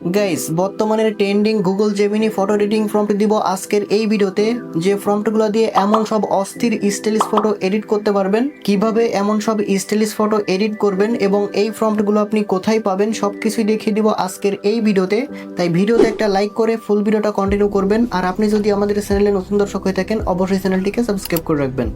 Guys বর্তমানের trending Google Gemini photo editing prompt দিব আজকের এই ভিডিওতে, যে প্রম্পটগুলো দিয়ে এমন সব অস্থির স্টাইলিশ ফটো এডিট করতে পারবেন, কীভাবে এমন সব স্টাইলিশ ফটো এডিট করবেন এবং এই প্রম্পটগুলো আপনি কোথায় পাবেন সব কিছুই দেখিয়ে দিব আজকের এই ভিডিওতে। তাই ভিডিওতে একটা লাইক করে ফুল ভিডিওটা কন্টিনিউ করবেন, আর আপনি যদি আমাদের চ্যানেলে নতুন দর্শক হয়ে থাকেন, অবশ্যই চ্যানেলটিকে সাবস্ক্রাইব করে রাখবেন।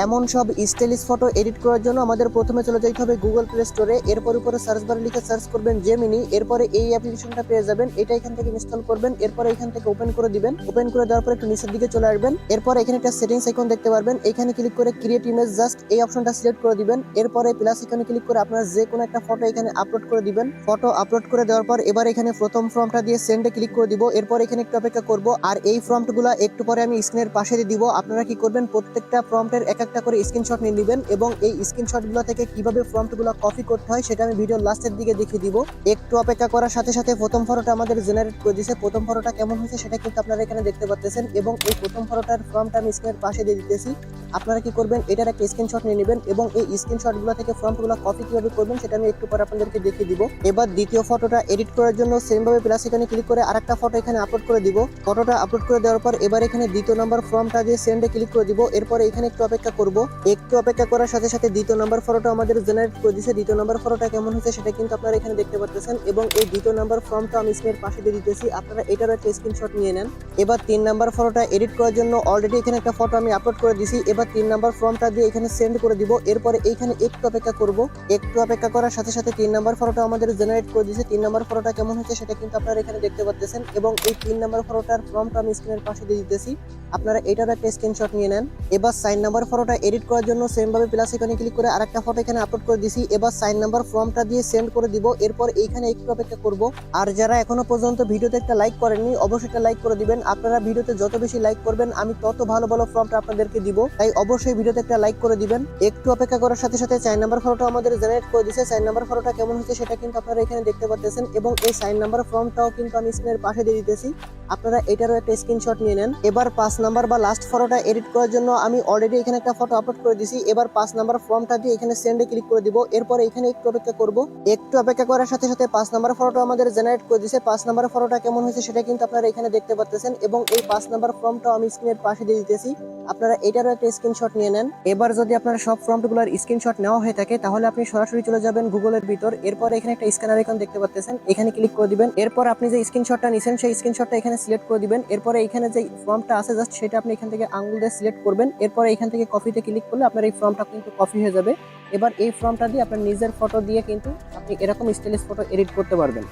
এমন সব স্টাইলিশ ফটো এডিট করার জন্য আমাদের প্রথমে চলে যেতে হবে গুগল প্লে স্টোরে এরপর উপরে সার্চ বারে লিখে সার্চ করবেন জেমিনি এরপরে এই অ্যাপ্লিকেশনটা পেয়ে যাবেন। এটা এখান থেকে ইনস্টল করবেন। এরপর এখান থেকে ওপেন করে দিবেন। ওপেন করে দেওয়ার পর একটু নিচের দিকে চলে আসবেন। এরপর এখানে একটা সেটিংস আইকন দেখতে পারবেন। এখানে ক্লিক করে ক্রিয়েট ইমেজ জাস্ট এই অপশনটা সিলেক্ট করে দিবেন। এরপরে প্লাস এখানে ক্লিক করে আপনার যে কোনো একটা ফটো এখানে আপলোড করে দিবেন। ফটো আপলোড করে দেওয়ার পর এবার এখানে প্রথম ফর্মটা দিয়ে সেন্ডে ক্লিক করে দিব। এরপর এখানে একটু অপেক্ষা করব। আর এই ফর্মগুলো একটু পরে আমি স্ক্রিনের পাশে দিয়ে দিব। আপনারা কি করবেন? প্রত্যেকটা প্রম্পটের এক একটা করে স্ক্রিনশট নিয়ে নেবেন এবং এই স্ক্রিনশটগুলো থেকে কীভাবে প্রম্পটগুলো কপি করতে হয় সেটা আমি ভিডিওর লাস্টের দিকে দেখিয়ে দিব। একটু অপেক্ষা করার সাথে সাথে প্রথম ফটোটা আমাদের জেনারেট করে দিয়েছে প্রথম ফটোটা কেমন হয়েছে সেটা কিন্তু আপনারা এখানে দেখতে পাচ্ছেন এবং এই প্রথম ফটোটার ফর্মটা আমি স্ক্রিনের পাশে দিয়ে দিতেছি। আপনারা কি করবেন, এটার একটা স্ক্রিনশট নিয়ে নেবেন এবং এই স্ক্রিনশটগুলো থেকে ফর্মগুলো কপি কীভাবে করবেন সেটা আমি একটু পরে আপনাদেরকে দেখিয়ে দিব। এবার দ্বিতীয় ফটোটা এডিট করার জন্য সেম ভাবে প্লাস এখানে ক্লিক করে আরেকটা ফটো এখানে আপলোড করে দিব। ফটোটা আপলোড করে দেওয়ার পর এবার এখানে দ্বিতীয় নাম্বার ফর্মটা দিয়ে সেন্ডে ক্লিক করে দিব। এরপরে এখানে একটু অপেক্ষা করব। একটু অপেক্ষা করার সাথে সাথে দ্বিতীয় নাম্বার ফটোটা আমাদের জেনারেট করে দিয়েছে দ্বিতীয় নাম্বার ফটোটা কেমন হয়েছে সেটা কিন্তু আপনারা এখানে দেখতে পাচ্ছেন এবং এই দ্বিতীয় নাম্বার ফর্মটা আমি স্ক্রিনের পাশে দিয়ে দিতেছি। আপনারা এটারও একটা স্ক্রিনশট নিয়ে নেন। এবার তিন নাম্বার ফটোটা এডিট করার জন্য অলরেডি এখানে একটা ফটো আমি আপলোড করে দিছি। এবার তিন নাম্বার ফর্মটা দিয়ে এখানে সেন্ড করে দিব। এরপরে এইখানে একটু অপেক্ষা করব। একটু অপেক্ষা করার সাথে সাথে তিন নাম্বার ফটোটা আমাদের জেনারেট করে দিয়েছে তিন নাম্বার ফটোটা কেমন হচ্ছে সেটা কিন্তু আপনারা এখানে দেখতে পাচ্ছেন এবং এই তিন নাম্বার ফটোটার ফর্মটা আমি স্ক্রিনের পাশে দিয়ে দিতেছি। আপনারা এটার একটা স্ক্রিনশট নিয়ে নেন। এবার সাইন নাম্বার ফটোটা এডিট করার জন্য সেম ভাবে প্লাস এখানে ক্লিক করে আরেকটা ফটো এখানে আপলোড করে দিছি। এবার সাইন নাম্বার ফর্মটা দিয়ে সেন্ড করে দিব। এরপর এইখানে একটু অপেক্ষা করব। আর যারা এখনও পর্যন্ত ভিডিওতে একটা লাইক করেননি, অবশ্যই একটা লাইক করে দিবেন। আপনারা ভিডিওতে যত বেশি লাইক করবেন, আমি তত ভালো ভালো ফর্মটা আপনাদেরকে দিব। তাই অবশ্যই ভিডিওতে একটা লাইক করে দিবেন। একটু অপেক্ষা করার সাথে সাথে চার নাম্বার ফটোটা আমাদের জেনারেট করে দিছে। চার নাম্বার ফটোটা কেমন হচ্ছে সেটা কিন্তু আপনারা এখানে দেখতে পাচ্ছেন এবং এই সাইন নাম্বার ফর্মটাও কিন্তু আমি স্ক্রিনের পাশে দিয়ে দিতেছি। আপনারা এটারও একটা স্ক্রিনশট নিয়ে নেন। এবার পাঁচ নাম্বার বা লাস্ট ফটোটা এডিট করার জন্য আমি অলরেডি এখানে একটা ফটো আপলোড করে দিছি। এবার পাঁচ নাম্বার ফর্মটা দিয়ে এখানে সেন্ডে ক্লিক করে দিব। এরপর এখানে একটু অপেক্ষা করব। একটু অপেক্ষা করার সাথে সাথে পাঁচ নাম্বার ফটোটা আমাদের জেনারেট করে দিছে। পাঁচ নাম্বার ফটোটা কেমন হয়েছে সেটা কিন্তু আপনারা এখানে দেখতে পাচ্ছেন এবং এই পাঁচ নাম্বার ফর্মটাও আমি স্ক্রিনের পাশে দিয়ে দিতেছি। আপনারা এটারও একটা স্ক্রিনশট নিয়ে নেন। এবার যদি আপনার সব ফর্মগুলোর স্ক্রিনশট নেওয়া হয়ে থাকে, তাহলে আপনি সরাসরি চলে যাবেন গুগলের ভিতর। এরপর এখানে একটা স্ক্যানার আইকন দেখতে পাচ্ছেন এখানে ক্লিক করে দিবেন। এরপর আপনি যে স্ক্রিনশটটা নিছেন, সেই স্ক্রিনশটটা এখানে সিলেক্ট করে দিবেন। এরপরে এখানে যে ফর্মটা আছে জাস্ট সেটা আপনি এখান থেকে আঙুল দিয়ে সিলেক্ট করবেন। এরপরে এখান থেকে কপিতে ক্লিক করলে আপনার এই ফর্মটা কিন্তু কপি হয়ে যাবে। এবার এই ফর্মটা দিয়ে আপনার নিজের ফটো দিয়ে কিন্তু আপনি এরকম স্টাইলিশ ফটো এডিট করতে পারবেন।